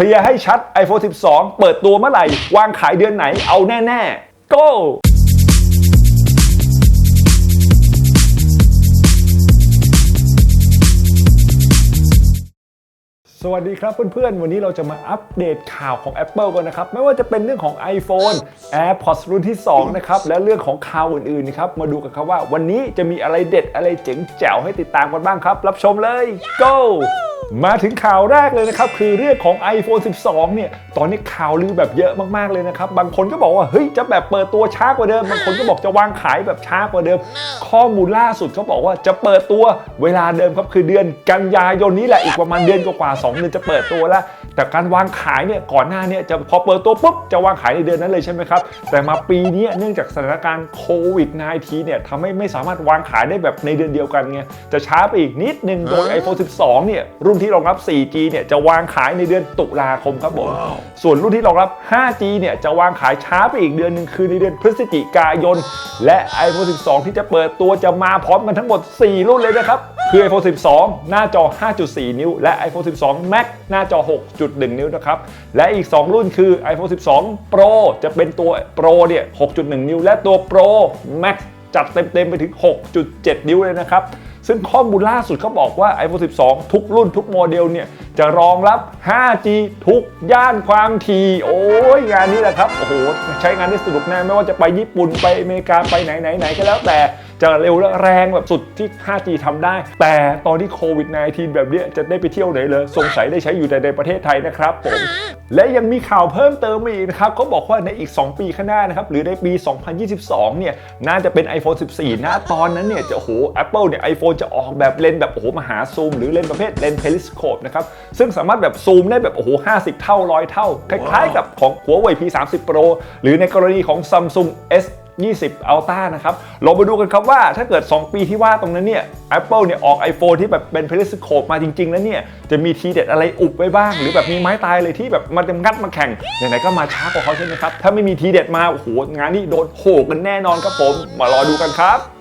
เคลียร์ให้ชัด iPhone 12 เปิดตัวเมื่อไหร่ วางขายเดือนไหนเอาแน่ๆ go สวัสดีครับเพื่อนๆ วันนี้เราจะมาอัปเดตข่าวของ Apple กันนะครับ ไม่ว่าจะเป็นเรื่องของ iPhone AirPods รุ่นที่ 2 นะครับ และเรื่องของข่าวอื่นๆนะครับมาดูกันครับว่าวันนี้จะมีอะไรเด็ดอะไรเจ๋งแจ๋วให้ติดตามกันบ้างครับ รับชมเลย go มาถึงข่าวแรกเลยนะครับ คือเรื่องของ iPhone 12 เนี่ย ตอนนี้ข่าวลือแบบเยอะมากๆเลยนะครับ บางคนก็บอกว่า เฮ้ย จะแบบเปิดตัวช้ากว่าเดิม บางคนก็บอกจะวางขายแบบช้ากว่าเดิม ข้อมูลล่าสุดเขาบอกว่าจะเปิดตัวเวลาเดิมครับคือเดือนกันยายนนี้แหละอีกประมาณเดือนกว่าๆ2เดือนจะเปิดตัวแล้ว แต่การวางขายเนี่ยก่อนหน้าเนี่ยจะพอเปิดตัวปุ๊บจะวางขายในเดือนนั้นเลยใช่ไหมครับแต่มาปีนี้เนื่องจากสถานการณ์โควิด -19 เนี่ยทำให้ไม่สามารถวางขายได้แบบในเดือนเดียวกันไงจะช้าไปอีกนิดนึงโดย iPhone 12 เนี่ยรุ่นที่รองรับ 4G เนี่ยจะวางขายในเดือนตุลาคมครับผม ส่วนรุ่นที่รองรับ 5G เนี่ยจะวางขายช้าไปอีกเดือนหนึ่งคือในเดือนพฤศจิกายน และ iPhone 12 ที่จะเปิดตัวจะมาพร้อมกันทั้งหมด 4 รุ่นเลยนะครับคือ iPhone 12 หน้าจอ 5.4 นิ้ว และ iPhone 12 Max หน้าจอ 6.1 นิ้วนะครับ และอีก 2 รุ่นคือ iPhone 12 Pro จะเป็นตัว Pro เนี่ย 6.1 นิ้ว และตัว Pro Max จัดเต็มๆไปถึง 6.7 นิ้วเลยนะครับ ซึ่งข้อมูลล่าสุดเขาบอกว่า iPhone 12 ทุกรุ่นทุกโมเดลเนี่ย จะรองรับ 5G ทุกย่านความถี่โอ้ยงานนี้แหละครับ โอ้โห ใช้งานได้สนุกแน่ไม่ว่าจะไปญี่ปุ่นไปอเมริกาไปไหนไหนไหนก็แล้วแต่ จะเร็วและแรงแบบสุดที่ 5G ทำได้ แต่ตอนที่โควิด -19 แบบเนี้ยจะได้ไปเที่ยวไหนเลยสงสัยได้ใช้อยู่แต่ในประเทศไทยนะครับผมและยังมีข่าวเพิ่มเติมมาอีกนะครับเขาบอกว่าในอีก 2 ปีข้างหน้านะครับ หรือในปี 2022 เนี่ย น่าจะเป็น iPhone 14 นะ ตอนนั้นเนี่ยจะโอ้โห Apple เนี่ย iPhone จะออกแบบเลนส์แบบโอ้โหมหาซูม หรือเลนส์ประเภทเลนส์เพลิสโคปนะครับ ซึ่งสามารถแบบซูมได้แบบโอ้โห 50 เท่า 100 เท่า คล้ายๆ กับของ Huawei P30 Pro หรือในกรณีของ Samsung S 20 Ultra นะครับเรามาดูกันครับว่าถ้าเกิด 2 ปีที่ว่าตรงนั้นเนี่ย Apple เนี่ยออก iPhone ที่แบบเป็น Periscope มาจริงๆ แล้วเนี่ยจะมีทีเด็ดอะไรอุบไว้บ้าง หรือแบบมีไม้ตายเลยที่แบบมันจะงัดมาแข่งไหนๆก็มาช้ากว่าเขาใช่ไหมครับ ถ้าไม่มีทีเด็ดมาโอ้โหงานนี้โดนโหกกันแน่นอนครับผม มารอดูกันครับ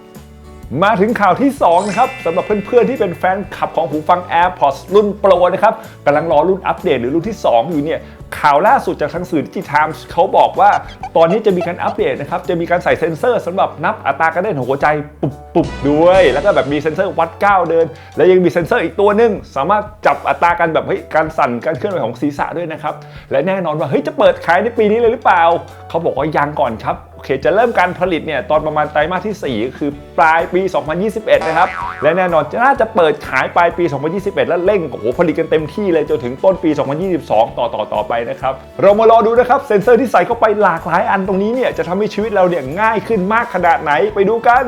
มาถึงข่าวที่ 2 นะครับสำหรับเพื่อนๆ ที่เป็นแฟนคลับของหูฟัง AirPods รุ่น Pro นะครับกำลังรอรุ่นอัปเดตหรือรุ่นที่ 2 อยู่เนี่ยข่าวล่าสุดจากทางสื่อดิจิทัลเขาบอกว่า ตอนนี้จะมีการอัปเดตนะครับ จะมีการใส่เซ็นเซอร์สำหรับนับอัตราการเต้นของหัวใจปุบปุบด้วย แล้วก็แบบมีเซ็นเซอร์วัดก้าวเดิน และยังมีเซ็นเซอร์อีกตัวหนึง สามารถจับอัตราการแบบเฮ้ยการสั่นการเคลื่อนไหวของศีรษะด้วยนะครับและแน่นอนว่าเฮ้ยจะเปิดขายในปีนี้เลยหรือเปล่า เขาบอกว่ายังก่อนครับโอเคจะเริ่มการผลิตเนี่ยตอนประมาณไตรมาสที่ 4 คือปลายปี 2021 นะครับ และแน่นอนจะน่าจะเปิดขายปลายปี 2021 แล้วเร่งโอ้โหผลิตกันเต็มที่เลยจนถึงต้นปี 2022 ต่อต่อต่อไปนะครับ เรามารอดูนะครับ เซ็นเซอร์ที่ใส่เข้าไปหลากหลายอันตรงนี้เนี่ยจะทำให้ชีวิตเราเนี่ยง่ายขึ้นมากขนาดไหนไปดูกัน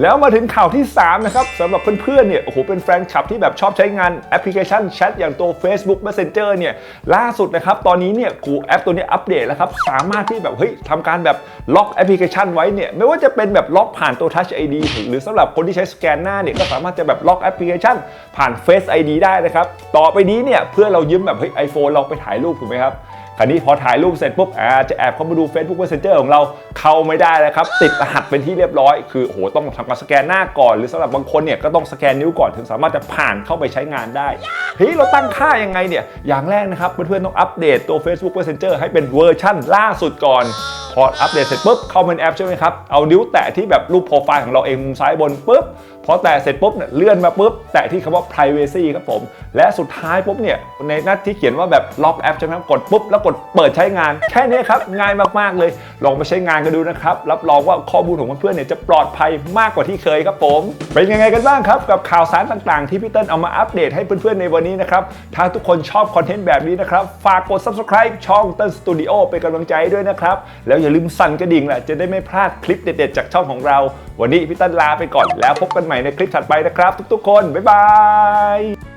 แล้วมาถึงข่าวที่ 3 นะครับสำหรับเพื่อนๆเนี่ยโอ้โหเป็นแฟนคลับที่แบบชอบใช้งานแอปพลิเคชันแชทอย่างตัว Facebook Messenger เนี่ยล่าสุดนะครับตอนนี้เนี่ยกูแอปตัวนี้อัปเดตแล้วครับสามารถที่แบบเฮ้ยทำการแบบล็อกแอปพลิเคชันไว้เนี่ยไม่ว่าจะเป็นแบบล็อกผ่านตัว Touch ID หรือสำหรับคนที่ใช้สแกนหน้าเนี่ยก็สามารถจะแบบล็อกแอปพลิเคชัน ผ่าน Face ID ได้นะครับต่อไปนี้เนี่ยเพื่อเรายืมแบบเฮ้ยไอโฟนเราไปถ่ายรูปถูกไหมครับ ราวนี้พอถ่ายรูปเสร็จปุ๊บอ่าจะแอบเข้ามาดู Facebook Messenger ของเราเข้าไม่ได้แล้วครับ ติดรหัสเป็นที่เรียบร้อย คือโอ้โหต้องทำการสแกนหน้าก่อน หรือสำหรับบางคนเนี่ยก็ต้องสแกนนิ้วก่อนถึงสามารถจะผ่านเข้าไปใช้งานได้เฮ้ยเราตั้งค่ายังไงเนี่ยอย่างแรกนะครับเพื่อนๆต้องอัปเดตตัว Facebook Messenger ให้เป็นเวอร์ชั่นล่าสุดก่อน พออัปเดตเสร็จปุ๊บเข้ามาในแอปใช่ไหมครับ เอานิ้วแตะที่แบบรูปโปรไฟล์ของเราเองมุมซ้ายบนปุ๊บพอแตะเสร็จปุ๊บเนี่ยเลื่อนมาปุ๊บแตะที่คำว่า privacy ครับผม และสุดท้ายปุ๊บเนี่ยในหน้าที่เขียนว่าแบบล็อกแอปใช่ไหมครับกดปุ๊บแล้วกดเปิดใช้งาน แค่นี้ครับง่ายมากๆเลย ลองไปใช้งานกันดูนะครับ รับรองว่าข้อมูลของเพื่อนๆเนี่ยจะปลอดภัยมากกว่าที่เคยครับผม เป็นยังไงกันบ้างครับ กับข่าวสารต่างๆ ที่พี่เติ้ลเอามาอัปเดตให้เพื่อนๆในวันนี้นะครับถ้าทุกคนชอบคอนเทนต์แบบนี้นะครับฝากกด subscribe ช่องเติ้ลสตูดิโอเป็นกำลังใจด้วยนะครับแล้วอย่าลืมสั่นกระดิ่งแหละจะได้ไม่พลาดคลิปเด็ดๆจากช่องของเรา วันนี้พี่ตั้นลาไปก่อนแล้วพบกันใหม่ในคลิปถัดไปนะครับ ทุกๆ คนบ๊ายบาย